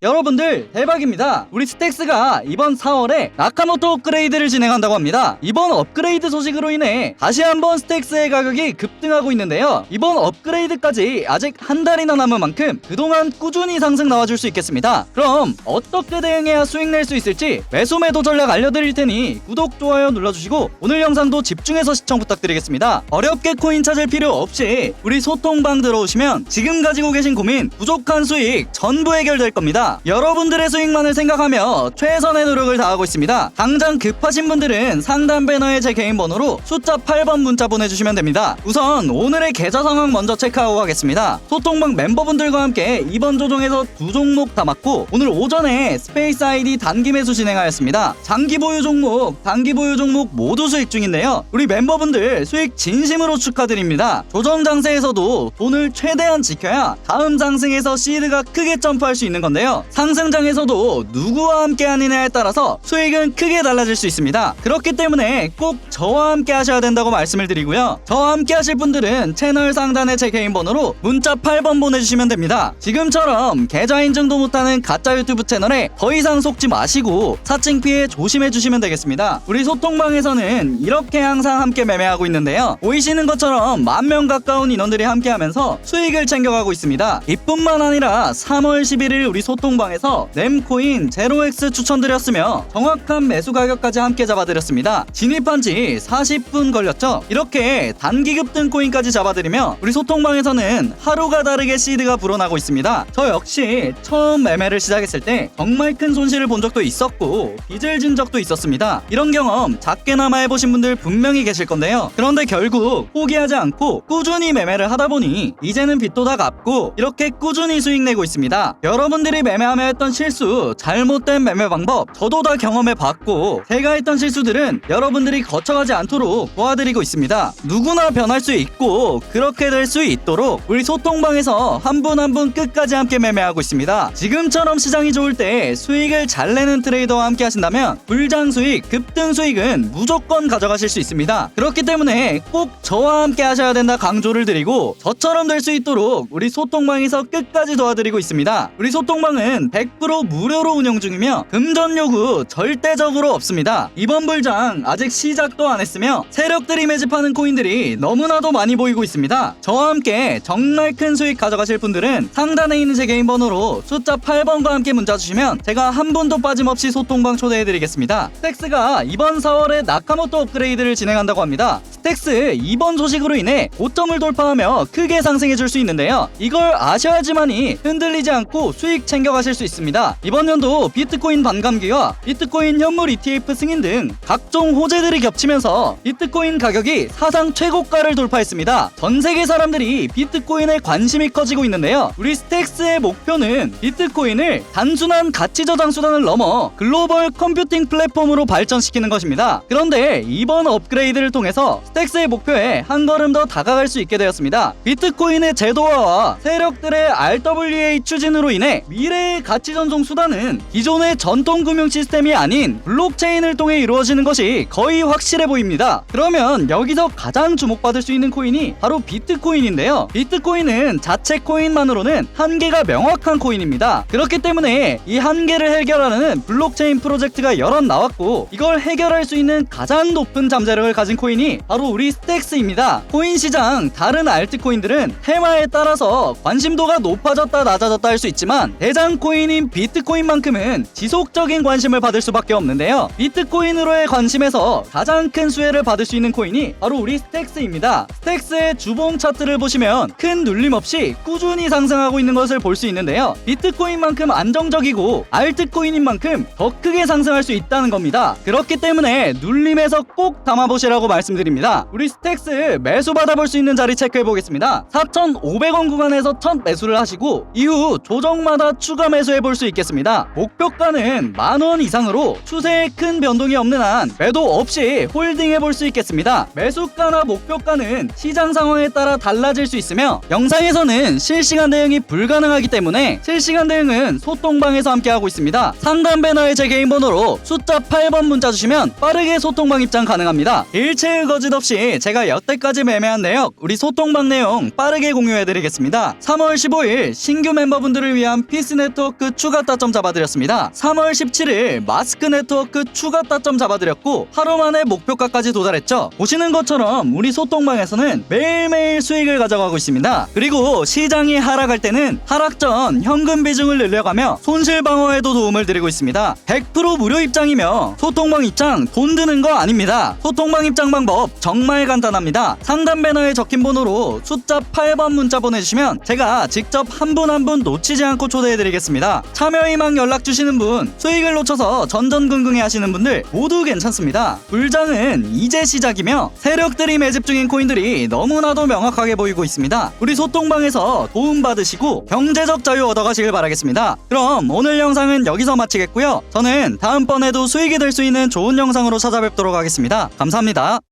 여러분들 대박입니다. 우리 스택스가 이번 4월에 나카모토 업그레이드를 진행한다고 합니다. 이번 업그레이드 소식으로 인해 다시 한번 스택스의 가격이 급등하고 있는데요. 이번 업그레이드까지 아직 한 달이나 남은 만큼 그동안 꾸준히 상승 나와줄 수 있겠습니다. 그럼 어떻게 대응해야 수익 낼 수 있을지 매수 매도 전략 알려드릴 테니 구독 좋아요 눌러주시고 오늘 영상도 집중해서 시청 부탁드리겠습니다. 어렵게 코인 찾을 필요 없이 우리 소통방 들어오시면 지금 가지고 계신 고민 부족한 수익 전부 해결될 겁니다. 여러분들의 수익만을 생각하며 최선의 노력을 다하고 있습니다. 당장 급하신 분들은 상단 배너에 제 개인 번호로 숫자 8번 문자 보내주시면 됩니다. 우선 오늘의 계좌 상황 먼저 체크하고 가겠습니다. 소통방 멤버분들과 함께 이번 조정에서 두 종목 담았고 오늘 오전에 스페이스 아이디 단기 매수 진행하였습니다. 장기 보유 종목, 단기 보유 종목 모두 수익 중인데요. 우리 멤버분들 수익 진심으로 축하드립니다. 조정 장세에서도 돈을 최대한 지켜야 다음 상승에서 시드가 크게 점프할 수 있는 건데요. 상승장에서도 누구와 함께 하느냐에 따라서 수익은 크게 달라질 수 있습니다. 그렇기 때문에 꼭 저와 함께 하셔야 된다고 말씀을 드리고요. 저와 함께 하실 분들은 채널 상단에 제 개인 번호로 문자 8번 보내주시면 됩니다. 지금처럼 계좌 인증도 못하는 가짜 유튜브 채널에 더 이상 속지 마시고 사칭 피해 조심해 주시면 되겠습니다. 우리 소통방에서는 이렇게 항상 함께 매매하고 있는데요. 보이시는 것처럼 만 명 가까운 인원들이 함께 하면서 수익을 챙겨가고 있습니다. 이뿐만 아니라 3월 11일 우리 소통 방에서 램코인 제로엑스 추천드렸으며 정확한 매수 가격까지 함께 잡아드렸습니다. 진입한 지 40분 걸렸죠. 이렇게 단기 급등 코인까지 잡아드리며 우리 소통방에서는 하루가 다르게 시드가 불어나고 있습니다. 저 역시 처음 매매를 시작했을 때 정말 큰 손실을 본 적도 있었고 빚을 진 적도 있었습니다. 이런 경험 작게나마 해보신 분들 분명히 계실 건데요. 그런데 결국 포기하지 않고 꾸준히 매매를 하다 보니 이제는 빚도 다 갚고 이렇게 꾸준히 수익 내고 있습니다. 여러분들이 매매 하며 했던 실수, 잘못된 매매 방법 저도 다 경험해 봤고 제가 했던 실수들은 여러분들이 거쳐가지 않도록 도와드리고 있습니다. 누구나 변할 수 있고 그렇게 될 수 있도록 우리 소통방에서 한 분 한 분 끝까지 함께 매매하고 있습니다. 지금처럼 시장이 좋을 때 수익을 잘 내는 트레이더와 함께 하신다면 불장 수익, 급등 수익은 무조건 가져가실 수 있습니다. 그렇기 때문에 꼭 저와 함께 하셔야 된다 강조를 드리고 저처럼 될 수 있도록 우리 소통방에서 끝까지 도와드리고 있습니다. 우리 소통방은 100% 무료로 운영 중이며 금전 요구 절대적으로 없습니다. 이번 불장 아직 시작도 안 했으며 세력들이 매집하는 코인들이 너무나도 많이 보이고 있습니다. 저와 함께 정말 큰 수익 가져가실 분들은 상단에 있는 제 개인 번호로 숫자 8번과 함께 문자 주시면 제가 한 분도 빠짐없이 소통방 초대해드리겠습니다. 스택스가 이번 4월에 나카모토 업그레이드를 진행한다고 합니다. 스택스 이번 소식으로 인해 고점을 돌파하며 크게 상승해줄 수 있는데요. 이걸 아셔야지만이 흔들리지 않고 수익 챙겨가 실 수 있습니다. 이번 연도 비트코인 반감기와 비트코인 현물 ETF 승인 등 각종 호재들이 겹치면서 비트코인 가격이 사상 최고가를 돌파했습니다. 전 세계 사람들이 비트코인에 관심이 커지고 있는데요. 우리 스택스의 목표는 비트코인을 단순한 가치 저장 수단을 넘어 글로벌 컴퓨팅 플랫폼으로 발전시키는 것입니다. 그런데 이번 업그레이드를 통해서 스택스의 목표에 한 걸음 더 다가갈 수 있게 되었습니다. 비트코인의 제도화와 세력들의 RWA 추진으로 인해 미래의 가치 전송 수단은 기존의 전통 금융 시스템이 아닌 블록체인을 통해 이루어지는 것이 거의 확실해 보입니다. 그러면 여기서 가장 주목받을 수 있는 코인이 바로 비트코인인데요. 비트코인은 자체 코인만으로는 한계가 명확한 코인입니다. 그렇기 때문에 이 한계를 해결하는 블록체인 프로젝트가 여럿 나왔고 이걸 해결할 수 있는 가장 높은 잠재력을 가진 코인이 바로 우리 스택스입니다. 코인 시장 다른 알트코인들은 테마에 따라서 관심도가 높아졌다 낮아졌다 할 수 있지만 대장 코인인 비트코인만큼은 지속적인 관심을 받을 수밖에 없는데요. 비트코인으로의 관심에서 가장 큰 수혜를 받을 수 있는 코인이 바로 우리 스택스입니다. 스택스의 주봉 차트를 보시면 큰 눌림 없이 꾸준히 상승하고 있는 것을 볼 수 있는데요. 비트코인만큼 안정적이고 알트코인인 만큼 더 크게 상승할 수 있다는 겁니다. 그렇기 때문에 눌림에서 꼭 담아보시라고 말씀드립니다. 우리 스택스 매수 받아볼 수 있는 자리 체크해 보겠습니다. 4,500원 구간에서 첫 매수를 하시고 이후 조정마다 추가 매수해 볼 수 있겠습니다. 목표가는 만 원 이상으로 추세에 큰 변동이 없는 한 매도 없이 홀딩해 볼 수 있겠습니다. 매수가나 목표가는 시장 상황에 따라 달라질 수 있으며 영상에서는 실시간 대응이 불가능하기 때문에 실시간 대응은 소통방에서 함께하고 있습니다. 상단 배너에 제 개인 번호로 숫자 8번 문자 주시면 빠르게 소통방 입장 가능합니다. 일체의 거짓 없이 제가 여태까지 매매한 내역 우리 소통방 내용 빠르게 공유해드리겠습니다. 3월 15일 신규 멤버분들을 위한 피스넷 네트워크 추가 따점 잡아드렸습니다. 3월 17일 마스크 네트워크 추가 따점 잡아드렸고 하루 만에 목표가까지 도달했죠. 보시는 것처럼 우리 소통방에서는 매일매일 수익을 가져가고 있습니다. 그리고 시장이 하락할 때는 하락 전 현금 비중을 늘려가며 손실 방어에도 도움을 드리고 있습니다. 100% 무료 입장이며 소통방 입장 돈 드는 거 아닙니다. 소통방 입장 방법 정말 간단합니다. 상단 배너에 적힌 번호로 숫자 8번 문자 보내주시면 제가 직접 한 분 한 분 놓치지 않고 초대해드리 겠습니다. 참여 희망 연락 주시는 분, 수익을 놓쳐서 전전긍긍해 하시는 분들 모두 괜찮습니다. 불장은 이제 시작이며 세력들이 매집 중인 코인들이 너무나도 명확하게 보이고 있습니다. 우리 소통방에서 도움 받으시고 경제적 자유 얻어가시길 바라겠습니다. 그럼 오늘 영상은 여기서 마치겠고요. 저는 다음번에도 수익이 될 수 있는 좋은 영상으로 찾아뵙도록 하겠습니다. 감사합니다.